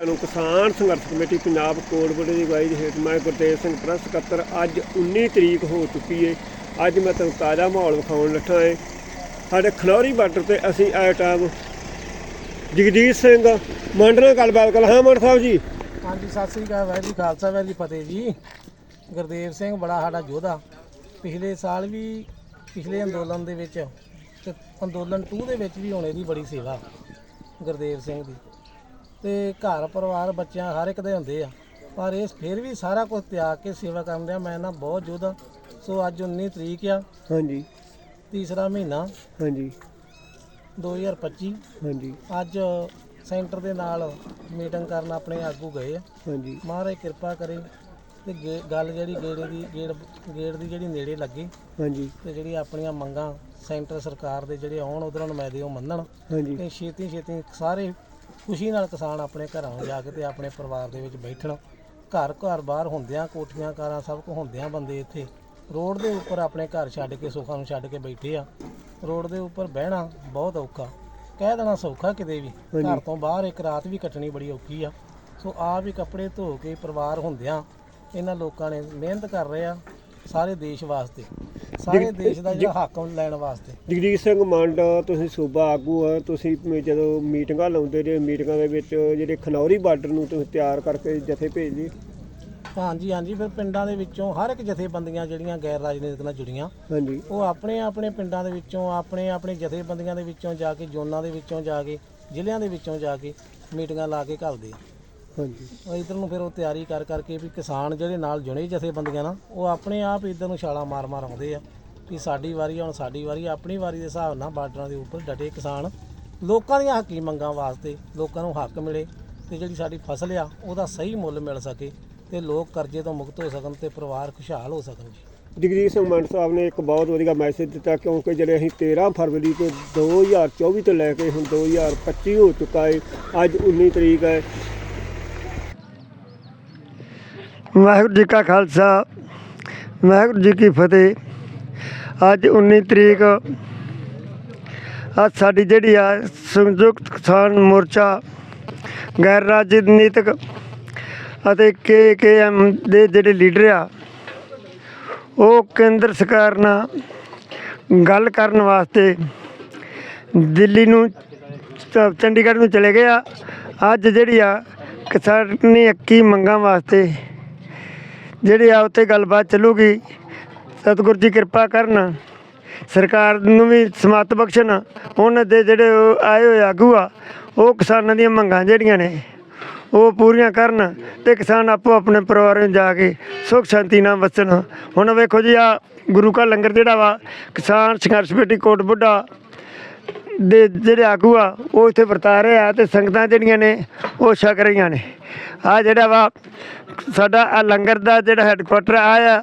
ਨੂੰ ਕਿਸਾਨ ਸੰਘਰਸ਼ ਕਮੇਟੀ ਪੰਜਾਬ ਕੋਟਬੁੱਢੇ ਦੀ ਅਗਵਾਈ ਹੇਠ ਮੈਂ ਗੁਰਦੇਵ ਸਿੰਘ ਪ੍ਰੈਸ ਸਕੱਤਰ, ਅੱਜ 19 ਤਰੀਕ ਹੋ ਚੁੱਕੀ ਏ। ਅੱਜ ਮੈਂ ਤੁਹਾਨੂੰ ਤਾਜ਼ਾ ਮਾਹੌਲ ਵਿਖਾਉਣ ਲੱਠਾ ਏ। ਸਾਡੇ ਖਨੌਰੀ ਬਾਰਡਰ ਤੇ ਅਸੀਂ ਆਏ ਟਾਈਮ ਜਗਜੀਤ ਸਿੰਘ ਮੰਡ ਨਾਲ ਗੱਲਬਾਤ ਕਰ ਹਾਂ ਮੰਡ ਸਾਹਿਬ ਜੀ। ਹਾਂਜੀ, ਸਤਿ ਸ੍ਰੀ ਅਕਾਲ ਵਾਹਿਗੁਰੂ ਜੀ, ਖਾਲਸਾ ਵਾਹਿਗੁਰੂ ਜੀ ਫਤਿਹ ਜੀ। ਗੁਰਦੇਵ ਸਿੰਘ ਬੜਾ ਸਾਡਾ ਯੋਧਾ। ਪਿਛਲੇ ਸਾਲ ਵੀ ਪਿਛਲੇ ਅੰਦੋਲਨ ਦੇ ਵਿੱਚ ਤੇ ਅੰਦੋਲਨ 2 ਦੇ ਵਿੱਚ ਵੀ ਹੋਣੇ ਦੀ ਬੜੀ ਸੇਵਾ। ਗੁਰਦੇਵ ਸਿੰਘ ਦੀ। ਤੇ ਘਰ ਪਰਿਵਾਰ ਬੱਚਿਆਂ ਹਰ ਇੱਕ ਦੇ ਹੁੰਦੇ ਆ। ਪਰ ਇਸ ਫਿਰ ਵੀ ਸਾਰਾ ਕੁਝ ਤਿਆਗ ਕੇ ਸੇਵਾ ਕਰਨ ਰਿਹਾ ਮੈਂ ਨਾ ਬਹੁਤ ਯੋਧਾ ਸੋ ਅੱਜ 19 ਤਰੀਕ ਆ। ਹਾਂਜੀ। ਤੀਸਰਾ ਮਹੀਨਾ। ਹਾਂਜੀ। 2025 ਹਾਂਜੀ। ਅੱਜ ਸੈਂਟਰ ਦੇ ਨਾਲ ਮੀਟਿੰਗ ਕਰਨ ਆਪਣੇ ਆਗੂ ਗਏ ਆ। ਹਾਂਜੀ। ਮਹਾਰਾਜ ਕਿਰਪਾ ਕਰੇ ਤੇ ਗੇ- ਗੱਲ ਜਿਹੜੀ ਗੇੜੇ ਦੀ ਗੇੜ ਗੇੜ ਦੀ ਜਿਹੜੀ ਨੇੜੇ ਲੱਗੇ ਹਾਂਜੀ। ਤੇ ਜਿਹੜੀ ਆਪਣੀਆਂ ਮੰਗਾਂ ਸੈਂਟਰ ਸਰਕਾਰ ਦੇ ਜਿਹੜੇ ਆਉਣ ਉਧਰੋਂ ਨੁਮਾਇੰਦੇ ਉਹ ਮੰਨਣ ਹਾਂਜੀ। ਤੇ ਛੇਤੀ ਛੇਤੀ ਸਾਰੇ ਖੁਸ਼ੀ ਨਾਲ ਕਿਸਾਨ ਆਪਣੇ ਘਰਾਂ ਨੂੰ ਜਾ ਕੇ ਤੇ ਆਪਣੇ ਪਰਿਵਾਰ ਦੇ ਵਿੱਚ ਬੈਠਣ। ਘਰ ਘਰ ਬਾਹਰ ਹੁੰਦਿਆਂ ਕੋਠੀਆਂ ਕਾਰਾਂ ਸਭ ਕੁ ਹੁੰਦਿਆਂ ਬੰਦੇ ਇੱਥੇ ਰੋਡ ਦੇ ਉੱਪਰ ਆਪਣੇ ਘਰ ਛੱਡ ਕੇ ਸੁੱਖਾਂ ਨੂੰ ਛੱਡ ਕੇ ਬੈਠੇ ਆ। ਰੋਡ ਦੇ ਉੱਪਰ ਬਹਿਣਾ ਬਹੁਤ ਔਖਾ। ਕਹਿ ਦੇਣਾ ਸੌਖਾ ਕਿਤੇ ਵੀ। ਘਰ ਤੋਂ ਬਾਹਰ ਇੱਕ ਰਾਤ ਵੀ ਕੱਟਣੀ ਬੜੀ ਔਖੀ ਆ। ਸੋ ਆਪ ਹੀ ਕੱਪੜੇ ਧੋ ਕੇ ਪਰਿਵਾਰ ਹੁੰਦਿਆਂ ਇਹਨਾਂ ਲੋਕਾਂ ਨੇ ਮਿਹਨਤ ਕਰ ਰਹੇ ਆ। ਸਾਰੇ ਦੇਸ਼ ਵਾਸਤੇ। ਸਾਰੇ ਦੇਸ਼ ਦਾ ਜਿਹੜਾ ਹੱਕ ਲੈਣ ਵਾਸਤੇ। ਜਗਜੀਤ ਸਿੰਘ ਮੰਡ ਤੁਸੀਂ ਸੂਬਾ ਆਗੂ ਆ ਤੁਸੀਂ ਜਦੋਂ ਮੀਟਿੰਗਾਂ ਲਾਉਂਦੇ ਜੇ ਮੀਟਿੰਗਾਂ ਦੇ ਵਿੱਚ ਜਿਹੜੇ ਖਨੌਰੀ ਬਾਰਡਰ ਨੂੰ ਤੁਸੀਂ ਤਿਆਰ ਕਰਕੇ ਜਥੇ ਭੇਜਦੇ ਹਾਂਜੀ ਹਾਂਜੀ ਫਿਰ ਪਿੰਡਾਂ ਦੇ ਵਿੱਚੋਂ ਹਰ ਇੱਕ ਜਥੇਬੰਦੀਆਂ ਜਿਹੜੀਆਂ ਗੈਰ ਰਾਜਨੀਤਿਕ ਨਾਲ ਜੁੜੀਆਂ ਹਾਂਜੀ। ਉਹ ਆਪਣੇ ਆਪਣੇ ਪਿੰਡਾਂ ਦੇ ਵਿੱਚੋਂ ਆਪਣੇ ਆਪਣੇ ਜਥੇਬੰਦੀਆਂ ਦੇ ਵਿੱਚੋਂ ਜਾ ਕੇ ਜ਼ੋਨਾਂ ਦੇ ਵਿੱਚੋਂ ਜਾ ਕੇ ਜ਼ਿਲ੍ਹਿਆਂ ਦੇ ਵਿੱਚੋਂ ਜਾ ਕੇ ਮੀਟਿੰਗਾਂ ਲਾ ਕੇ ਘੱਲਦੇ ਆ। ਹਾਂਜੀ। ਇਧਰ ਨੂੰ ਫਿਰ ਉਹ ਤਿਆਰੀ ਕਰ ਕਰਕੇ ਵੀ ਕਿਸਾਨ ਜਿਹੜੇ ਨਾਲ ਜੁੜੇ ਜਥੇਬੰਦੀਆਂ ਨਾਲ ਉਹ ਆਪਣੇ ਆਪ ਇਧਰ ਨੂੰ ਛਾਲਾਂ ਮਾਰ ਮਾਰ ਆਉਂਦੇ ਆ ਵੀ ਸਾਡੀ ਵਾਰੀ ਆ, ਹੁਣ ਸਾਡੀ ਵਾਰੀ ਆ, ਆਪਣੀ ਵਾਰੀ ਦੇ ਹਿਸਾਬ ਨਾਲ ਬਾਰਡਰਾਂ ਦੇ ਉੱਪਰ ਡਟੇ ਕਿਸਾਨ। ਲੋਕਾਂ ਦੀਆਂ ਹੱਕੀ ਮੰਗਾਂ ਵਾਸਤੇ ਲੋਕਾਂ ਨੂੰ ਹੱਕ ਮਿਲੇ ਤੇ ਜਿਹੜੀ ਸਾਡੀ ਫਸਲ ਆ ਉਹਦਾ ਸਹੀ ਮੁੱਲ ਮਿਲ ਸਕੇ ਤੇ ਲੋਕ ਕਰਜ਼ੇ ਤੋਂ ਮੁਕਤ ਹੋ ਸਕਣ ਤੇ ਪਰਿਵਾਰ ਖੁਸ਼ਹਾਲ ਹੋ ਸਕਣ ਜੀ। ਜਗਜੀਤ ਸਿੰਘ ਮੰਡ ਸਾਹਿਬ ਨੇ ਇੱਕ ਬਹੁਤ ਵਧੀਆ ਮੈਸੇਜ ਦਿੱਤਾ ਕਿਉਂਕਿ ਜਿਹੜੇ ਅਸੀਂ 13 ਫਰਵਰੀ ਤੋਂ 2024 ਤੋਂ ਲੈ ਕੇ ਹੁਣ 2025 ਹੋ ਚੁੱਕਾ ਹੈ ਅੱਜ 19 ਤਰੀਕ ਹੈ। ਵਾਹਿਗੁਰੂ ਜੀ ਕਾ ਖਾਲਸਾ, ਵਾਹਿਗੁਰੂ ਜੀ ਕੀ ਫਤਿਹ। ਅੱਜ 19 ਤਰੀਕ, ਅੱਜ ਸਾਡੀ ਜਿਹੜੀ ਆ ਸੰਯੁਕਤ ਕਿਸਾਨ ਮੋਰਚਾ, ਗੈਰ ਰਾਜਨੀਤਿਕ ਅਤੇ ਕੇ ਕੇ ਐਮ ਦੇ ਜਿਹੜੇ ਲੀਡਰ ਆ, ਉਹ ਕੇਂਦਰ ਸਰਕਾਰ ਨਾਲ ਗੱਲ ਕਰਨ ਵਾਸਤੇ ਦਿੱਲੀ ਨੂੰ, ਚੰਡੀਗੜ੍ਹ ਨੂੰ ਚਲੇ ਗਏ ਆ। ਅੱਜ ਜਿਹੜੀ ਆ ਕਿਸਾਨੀ ਹੱਕੀ ਮੰਗਾਂ ਵਾਸਤੇ ਜਿਹੜੀ ਆ ਉੱਥੇ ਗੱਲਬਾਤ ਚੱਲੂਗੀ, ਸਤਿਗੁਰ ਜੀ ਕਿਰਪਾ ਕਰਨ, ਸਰਕਾਰ ਨੂੰ ਵੀ ਸਮੱਤ ਬਖਸ਼ਣ ਉਹਨਾਂ ਦੇ ਜਿਹੜੇ ਆਏ ਹੋਏ ਆਗੂ ਆ ਉਹ ਕਿਸਾਨਾਂ ਦੀਆਂ ਮੰਗਾਂ ਜਿਹੜੀਆਂ ਨੇ, ਉਹ ਪੂਰੀਆਂ ਕਰਨ ਤੇ ਕਿਸਾਨ ਆਪੋ ਆਪਣੇ ਪਰਿਵਾਰ ਨੂੰ ਜਾ ਕੇ ਸੁਖ ਸ਼ਾਂਤੀ ਨਾਲ ਵਸਣ। ਹੁਣ ਵੇਖੋ ਜੀ ਆ ਗੁਰੂ ਕਾ ਲੰਗਰ ਜਿਹੜਾ ਵਾ, ਕਿਸਾਨ ਸੰਘਰਸ਼ ਕਮੇਟੀ ਕੋਟ ਬੁੱਢਾ ਦੇ ਜਿਹੜੇ ਆਗੂ ਆ, ਉਹ ਇੱਥੇ ਵਰਤਾ ਰਹੇ ਆ ਤੇ ਸੰਗਤਾਂ ਜਿਹੜੀਆਂ ਨੇ, ਉਹ ਛਕ ਰਹੀਆਂ ਨੇ। ਆ ਜਿਹੜਾ ਵਾ, ਸਾਡਾ ਆ ਲੰਗਰ ਦਾ ਜਿਹੜਾ ਹੈੱਡਕੁਆਟਰ ਆ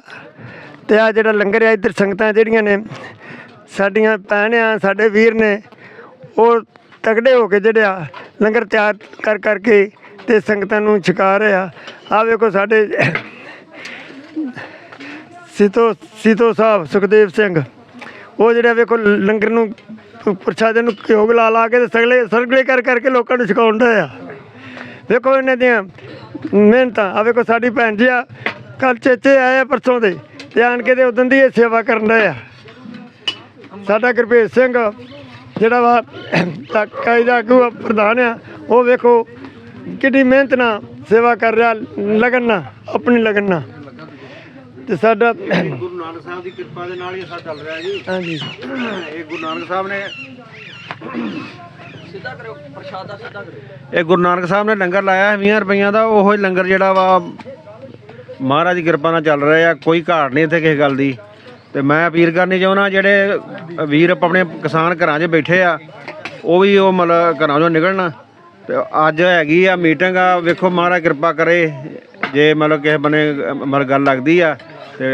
ਤੇ ਆ ਜਿਹੜਾ ਲੰਗਰ ਆ, ਇੱਧਰ ਸੰਗਤਾਂ ਜਿਹੜੀਆਂ ਨੇ, ਸਾਡੀਆਂ ਭੈਣ ਆ ਸਾਡੇ ਵੀਰ ਨੇ, ਉਹ ਤਗੜੇ ਹੋ ਕੇ ਜਿਹੜੇ ਆ, ਲੰਗਰ ਤਿਆਰ ਕਰ ਕਰਕੇ ਤੇ ਸੰਗਤਾਂ ਨੂੰ ਛਕਾ ਰਹੇ ਆ। ਆ ਵੇਖੋ ਸਾਡੇ ਸਿੱਤੋ ਸੀਤੋ ਸਾਹਿਬ, ਸੁਖਦੇਵ ਸਿੰਘ। ਉਹ ਜਿਹੜਾ ਵੇਖੋ ਲੰਗਰ ਨੂੰ ਪ੍ਰਸ਼ਾਦੇ ਨੂੰ ਘਿਓ ਲਾ ਲਾ ਕੇ ਤੇ ਸਗਲੇ ਸਰਗਲੇ ਕਰ ਕਰਕੇ ਲੋਕਾਂ ਨੂੰ ਛਕਾਉਂਦਾ ਆ। ਵੇਖੋ ਇਹਨਾਂ ਦੀਆਂ ਮਿਹਨਤਾਂ। ਆ ਵੇਖੋ ਸਾਡੀ ਭੈਣ ਜੀ ਆ ਕੱਲ ਚੇਚੇ ਆਏ ਆ ਪਰਸੋਂ ਦੇ ਤੇ ਆਣ ਕੇ ਤੇ ਉਦੋਂ ਦੀ ਇਹ ਸੇਵਾ ਕਰਨ ਦਾ ਆ। ਸਾਡਾ ਗੁਰਪ੍ਰੀਤ ਸਿੰਘ, ਜਿਹੜਾ ਵਾ ਤਾਕਾਈ ਦਾ ਆਗੂ ਪ੍ਰਧਾਨ ਆ, ਉਹ ਵੇਖੋ ਕਿੰਨੀ ਮਿਹਨਤ ਨਾਲ ਸੇਵਾ ਕਰ ਰਿਹਾ ਲਗਨ ਨਾਲ, ਆਪਣੀ ਲਗਨ ਨਾਲ। ਤੇ ਸਾਡਾ ਗੁਰੂ ਨਾਨਕ ਸਾਹਿਬ ਦੀ ਕਿਰਪਾ ਦੇ ਨਾਲ ਹੀ ਸਭ ਚੱਲ ਰਿਹਾ ਜੀ। ਹਾਂਜੀ। ਇਹ ਗੁਰੂ ਨਾਨਕ ਸਾਹਿਬ ਨੇ ਇਹ ਗੁਰੂ ਨਾਨਕ ਸਾਹਿਬ ਨੇ ਲੰਗਰ ਲਾਇਆ 20 ਰੁਪਈਆਂ ਦਾ ਉਹੋ ਹੀ ਲੰਗਰ ਜਿਹੜਾ ਵਾ ਮਹਾਰਾਜ ਦੀ ਕਿਰਪਾ ਨਾਲ ਚੱਲ ਰਿਹਾ ਆ ਕੋਈ ਘਾਟ ਨਹੀਂ ਇੱਥੇ ਕਿਸੇ ਗੱਲ ਦੀ। ਤੇ ਮੈਂ ਅਪੀਲ ਕਰਨੀ ਚਾਹੁੰਦਾ ਜਿਹੜੇ ਵੀਰ ਆਪਣੇ ਕਿਸਾਨ ਘਰਾਂ 'ਚ ਬੈਠੇ ਆ ਉਹ ਵੀ ਉਹ ਮਤਲਬ ਘਰਾਂ 'ਚੋਂ ਨਿਕਲਣ। ਤੇ ਅੱਜ ਹੈਗੀ ਆ ਮੀਟਿੰਗ ਆ ਵੇਖੋ ਮਹਾਰਾਜ ਕਿਰਪਾ ਕਰੇ ਜੇ ਮਤਲਬ ਕਿਸੇ ਬਨੇ ਮਤਲਬ ਗੱਲ ਲੱਗਦੀ ਆ ਤੇ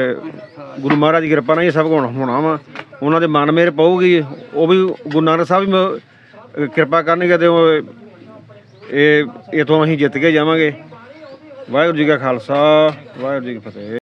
ਗੁਰੂ ਮਹਾਰਾਜ ਦੀ ਕਿਰਪਾ ਨਾਲ ਹੀ ਸਭ ਕੁਝ ਹੋਣਾ ਵਾ। ਉਹਨਾਂ ਦੇ ਮਨ ਮੇਰ ਪਊਗੀ, ਉਹ ਵੀ ਗੁਰੂ ਨਾਨਕ ਸਾਹਿਬ ਵੀ ਕਿਰਪਾ ਕਰਨਗੇ ਤੇ ਉਹ ਇਹ ਇਥੋਂ ਅਸੀਂ ਜਿੱਤ ਕੇ ਜਾਵਾਂਗੇ। ਵਾਹਿਗੁਰੂ ਜੀ ਕਾ ਖਾਲਸਾ, ਵਾਹਿਗੁਰੂ ਜੀ ਕੀ ਫਤਿਹ।